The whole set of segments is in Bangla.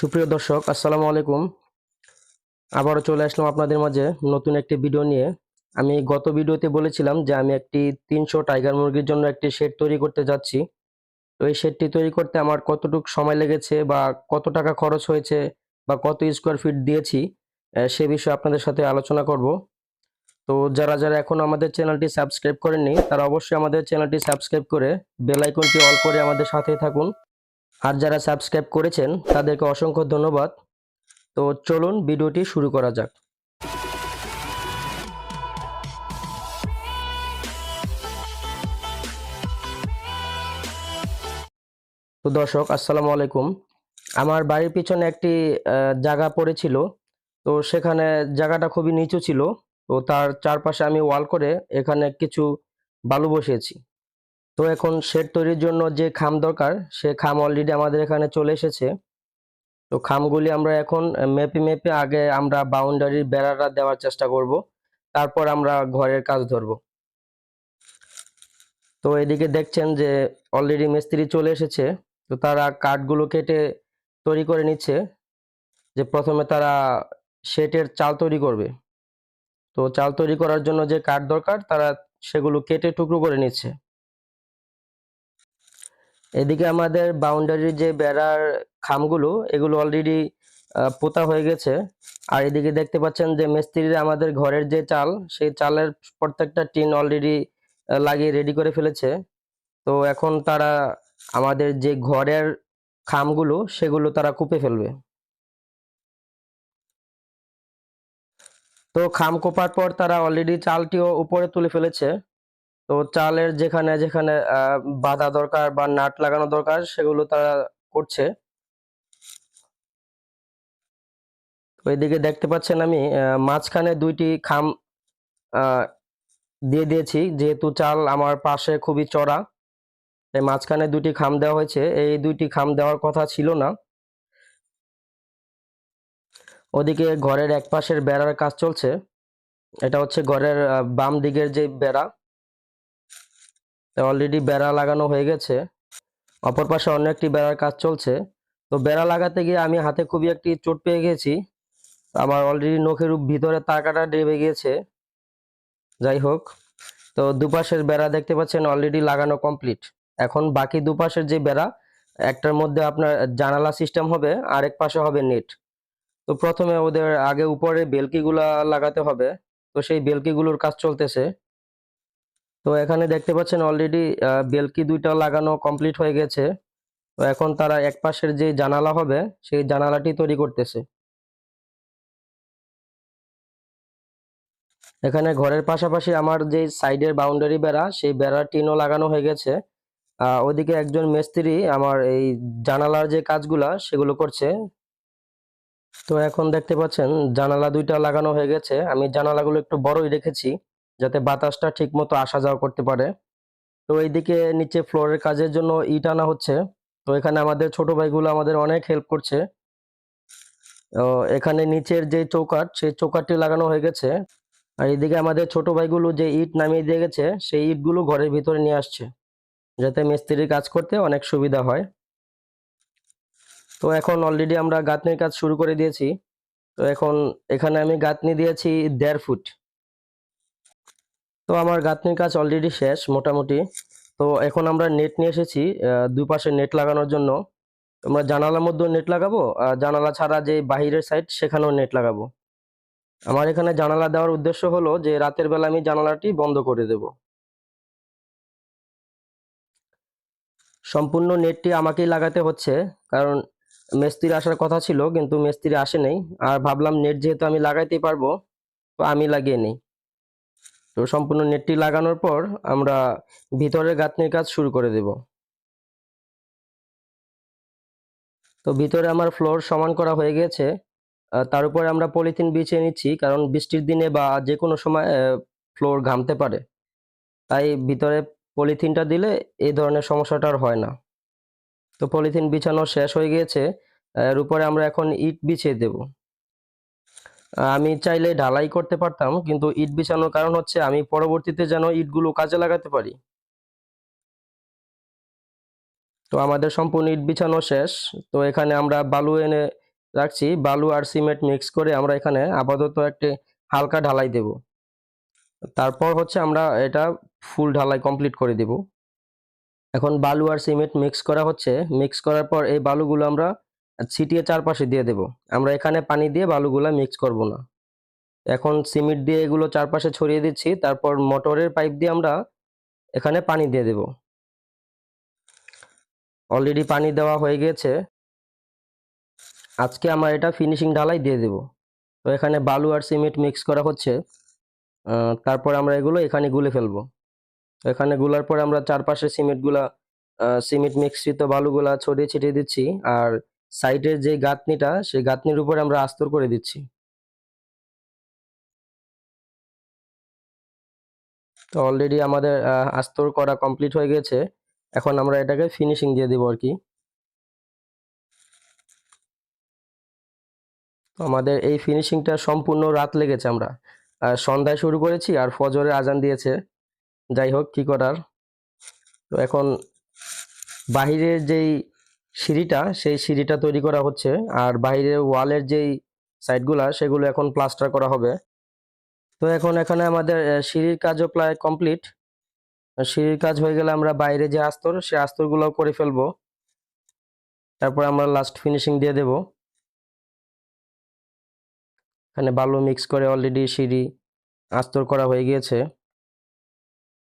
সুপ্রিয় দর্শক, আসসালামু আলাইকুম। আবারও চলে আসলাম আপনাদের মাঝে নতুন একটি ভিডিও নিয়ে। আমি গত ভিডিওতে বলেছিলাম যে আমি একটি তিনশো টাইগার মুরগির জন্য একটি শেড তৈরি করতে যাচ্ছি। তো এই শেডটি তৈরি করতে আমার কতটুকু সময় লেগেছে বা কত টাকা খরচ হয়েছে বা কত স্কোয়ার ফিট দিয়েছি সে বিষয়ে আপনাদের সাথে আলোচনা করব। তো যারা যারা এখন আমাদের চ্যানেলটি সাবস্ক্রাইব করেননি, তারা অবশ্যই আমাদের চ্যানেলটি সাবস্ক্রাইব করে বেল আইকনটি অল করে আমাদের সাথেই থাকুন। আর যারা সাবস্ক্রাইব করেছেন, তাদেরকে অসংখ্য ধন্যবাদ। তো চলুন ভিডিওটি শুরু করা যাক। তো দর্শক, আসসালামু আলাইকুম। আমার বাড়ির পিছনে একটি জায়গা পড়েছিল। তো সেখানে জায়গাটা খুবই নিচু ছিল। তো তার চারপাশে আমি ওয়াল করে এখানে কিছু বালু বসিয়েছি। তো এখন শেড তৈরির জন্য যে খাম দরকার, সে খাম অলরেডি আমাদের এখানে চলে এসেছে। তো খামগুলি আমরা এখন মেপে মেপে আগে আমরা বাউন্ডারির বেড়াটা দেওয়ার চেষ্টা করব। তারপর আমরা ঘরের কাজ ধরব। তো এদিকে দেখছেন যে অলরেডি মিস্ত্রি চলে এসেছে। তো তারা কাঠগুলো কেটে তৈরি করে নিচ্ছে। যে প্রথমে তারা শেটের চাল তৈরি করবে। তো চাল তৈরি করার জন্য যে কাঠ দরকার, তারা সেগুলো কেটে টুকরো করে নিচ্ছে। এদিকে আমাদের বাউন্ডারির যে বেড়ার খামগুলো, এগুলো অলরেডি পোতা হয়ে গেছে। আর এদিকে দেখতে পাচ্ছেন যে মিস্ত্রিরা আমাদের ঘরের যে চাল, সেই চালের প্রত্যেকটা টিন অলরেডি লাগিয়ে রেডি করে ফেলেছে। তো এখন তারা আমাদের যে ঘরের খামগুলো, সেগুলো তারা কুপে ফেলবে। তো খাম কোপার পর তারা অলরেডি চালটিও উপরে তুলে ফেলেছে। তো চালের যেখানে যেখানে বাঁধা দরকার বা নাট লাগানো দরকার, সেগুলো তারা করছে। তো এদিকে দেখতে পাচ্ছেন আমি মাঝখানে দুইটি খাম দিয়ে দিয়েছি। যেহেতু চাল আমার পাশে খুবই চড়া, তাই মাঝখানে দুটি খাম দেওয়া হয়েছে। এই দুইটি খাম দেওয়ার কথা ছিল না। ওদিকে ঘরের এক পাশের বেড়ার কাজ চলছে। এটা হচ্ছে ঘরের বাম দিকের যে বেড়া অলরেডি বেড়া লাগানো হয়ে গেছে। অপর পাশে অন্য একটি বেড়ার কাজ চলছে। তো বেড়া লাগাতে গিয়ে আমি হাতে খুবই একটি চোট পেয়ে গেছি। আমার অলরেডি নখের ভিতরে তাকাটা ডেবে গিয়েছে। যাই হোক, তো দুপাশের বেড়া দেখতে পাচ্ছেন অলরেডি লাগানো কমপ্লিট এখন বাকি দুপাশের যে বেড়া, একটার মধ্যে আপনার জানালা সিস্টেম হবে, আরেক পাশে হবে নেট তো প্রথমে ওদের আগে উপরে বেলকিগুলা লাগাতে হবে। তো সেই বেলকিগুলোর কাজ চলতেছে। তো এখানে দেখতে পাচ্ছেন অলরেডি বেলকি দুইটা লাগানো কমপ্লিট হয়ে গেছে। তো এখন তারা এক পাশের যে জানালা হবে, সেই জানালাটি তৈরি করতেছে। এখানে ঘরের পাশাপাশি আমার যে সাইডের বাউন্ডারি বেড়া, সেই বেড়ার টিনও লাগানো হয়ে গেছে। ওদিকে একজন মিস্ত্রি আমার এই জানালার যে কাজগুলা, সেগুলো করছে। তো এখন দেখতে পাচ্ছেন, জানালা দুইটা লাগানো হয়ে গেছে। আমি জানালাগুলো একটু বড়ই রেখেছি। যাতে বাতাসটা ঠিক মতো আসা যাওয়া করতে পারে। তো এইদিকে নিচে ফ্লোরের কাজের জন্য ইট আনা হচ্ছে। তো এখানে আমাদের ছোট ভাইগুলো আমাদের অনেক হেল্প করছে। এখানে নিচের যে চৌকাঠ, সেই চৌকাঠটি লাগানো হয়ে গেছে। আর এদিকে আমাদের ছোট ভাইগুলো যে ইট নামিয়ে দিয়ে গেছে, সেই ইটগুলো ঘরের ভিতরে নিয়ে আসছে। যাতে মিস্ত্রির কাজ করতে অনেক সুবিধা হয়। তো এখন অলরেডি আমরা গাঁথনির কাজ শুরু করে দিয়েছি। তো এখন এখানে আমি গাঁথনি দিয়েছি দেড় ফুট। তো আমার গাঁথনির কাজ অলরেডি শেষ মোটামুটি। তো এখন আমরা নেট নিয়ে এসেছি দুই পাশে নেট লাগানোর জন্য। আমরা জানালার মধ্যেও নেট লাগাবো, আর জানালা ছাড়া যে বাহিরের সাইড সেখানেও নেট লাগাবো। আমার এখানে জানালা দেওয়ার উদ্দেশ্য হলো যে রাতের বেলা আমি জানালাটি বন্ধ করে দেব। সম্পূর্ণ নেটটি আমাকেই লাগাতে হচ্ছে, কারণ মিস্ত্রি আসার কথা ছিল, কিন্তু মিস্ত্রি আসে নাই। আর ভাবলাম নেট যেহেতু আমি লাগাইতে পারব, তো আমি লাগিয়ে নেই। তো সম্পূর্ণ নেটটি লাগানোর পর আমরা ভিতরের গাঁথনির কাজ শুরু করে দেব। তো ভিতরে আমার ফ্লোর সমান করা হয়ে গেছে। তার উপরে আমরা পলিথিন বিছিয়ে নিচ্ছি, কারণ বৃষ্টির দিনে বা যে কোনো সময় ফ্লোর ঘামতে পারে। তাই ভিতরে পলিথিনটা দিলে এই ধরনের সমস্যাটা আর হয় না। তো পলিথিন বিছানো শেষ হয়ে গিয়েছে এর উপরে আমরা এখন ইট বিছিয়ে দেব। আমি চাইলে ঢালাই করতে পারতাম, কিন্তু ইট বিছানোর কারণ হচ্ছে আমি পরবর্তীতে যেন ইটগুলো কাজে লাগাতে পারি। তো আমাদের সম্পূর্ণ ইট বিছানো শেষ। তো এখানে আমরা বালু এনে রাখছি। বালু আর সিমেন্ট মিক্স করে আমরা এখানে আপাতত একটি হালকা ঢালাই দেব। তারপর হচ্ছে আমরা এটা ফুল ঢালাই কমপ্লিট করে দেব। এখন বালু আর সিমেন্ট মিক্স করা হচ্ছে। মিক্স করার পর এই বালুগুলো আমরা ছিটিয়ে চারপাশে দিয়ে দেব। আমরা এখানে পানি দিয়ে বালুগুলা মিক্স করব না। এখন সিমেন্ট দিয়ে এগুলো চারপাশে ছড়িয়ে দিচ্ছি, তারপর মোটরের পাইপ দিয়ে আমরা এখানে পানি দিয়ে দেব। অলরেডি পানি দেওয়া হয়ে গেছে। আজকে আমরা এটা ফিনিশিং ঢালাই দিয়ে দেব। তো এখানে বালু আর সিমেন্ট মিক্স করা হচ্ছে। তারপর আমরা এগুলো এখানে গুলে ফেলব। এখানে গুলার পর আমরা চারপাশে সিমেন্টগুলা সিমেন্ট মিশ্রিত বালুগুলা ছড়িয়ে ছিটিয়ে দিচ্ছি। আর সাইডের যে গাঁথনিটা, সেই গাঁথনির উপরে আমরা আস্তর করে দিচ্ছি। তো অলরেডি আমাদের আস্তর করা কমপ্লিট হয়ে গেছে। এখন আমরা এটাকে ফিনিশিং দিয়ে দেবো আর কি। আমাদের এই ফিনিশিংটা সম্পূর্ণ রাত লেগেছে আমরা। সন্ধ্যায় শুরু করেছি আর ফজরে আজান দিয়েছে। যাই হোক, কি করার? তো এখন বাহিরের যেই সিঁড়িটা, সেই সিঁড়িটা তৈরি করা হচ্ছে। আর বাইরের ওয়ালের যেই সাইডগুলা সেগুলো এখন প্লাস্টার করা হবে। তো এখন এখানে আমাদের সিঁড়ির কাজও প্রায় কমপ্লিট। সিঁড়ির কাজ হয়ে গেলে আমরা বাইরে যে আস্তর সেই আস্তরগুলো করে ফেলব। তারপর আমরা লাস্ট ফিনিশিং দিয়ে দেব। এখানে বালু মিক্স করে অলরেডি সিঁড়ি আস্তর করা হয়ে গিয়েছে।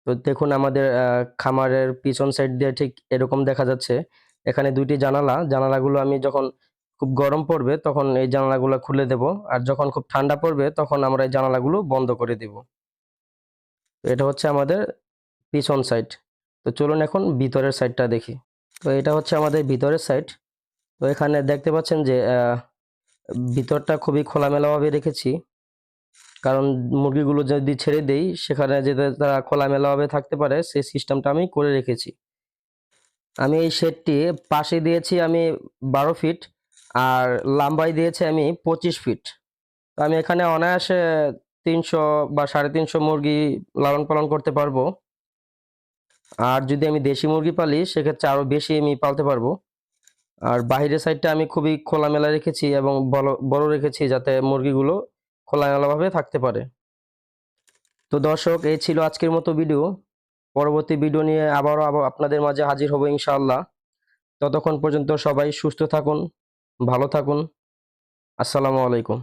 তো দেখুন আমাদের খামারের পিছন সাইড দিয়ে ঠিক এরকম দেখা যাচ্ছে। এখানে দুইটি জানালা। জানালাগুলো আমি যখন খুব গরম পড়বে তখন এই জানালাগুলো খুলে দেব। আর যখন খুব ঠান্ডা পড়বে তখন আমরা এই জানালাগুলো বন্ধ করে দেব। এটা হচ্ছে আমাদের পিছন সাইড তো চলুন এখন ভিতরের সাইডটা দেখি। তো এটা হচ্ছে আমাদের ভিতরের সাইড তো এখানে দেখতে পাচ্ছেন যে ভিতরটা খুবই খোলামেলাভাবে রেখেছি। কারণ মুরগিগুলো যদি ছেড়ে দেই, সেখানে যেতে তারা খোলামেলাভাবে থাকতে পারে, সেই সিস্টেমটা আমি করে রেখেছি। আমি এই শেডটি পাশে দিয়েছি আমি বারো ফিট আর লাম্বাই দিয়েছি আমি পঁচিশ ফিট। তো আমি এখানে অনায়াসে তিনশো বা সাড়ে তিনশো মুরগি লালন পালন করতে পারব। আর যদি আমি দেশি মুরগি পালি, সেক্ষেত্রে আরও বেশি আমি পালতে পারব। আর বাইরের সাইডটা আমি খুবই খোলামেলা রেখেছি এবং বড় বড় রেখেছি যাতে মুরগিগুলো খোলামেলাভাবে থাকতে পারে। তো দর্শক, এই ছিল আজকের মতো ভিডিও। পরবর্তী ভিডিও নিয়ে আবারও আবার আপনাদের মাঝে হাজির হব ইনশাআল্লাহ। ততক্ষণ পর্যন্ত সবাই সুস্থ থাকুন, ভালো থাকুন। আসসালামু আলাইকুম।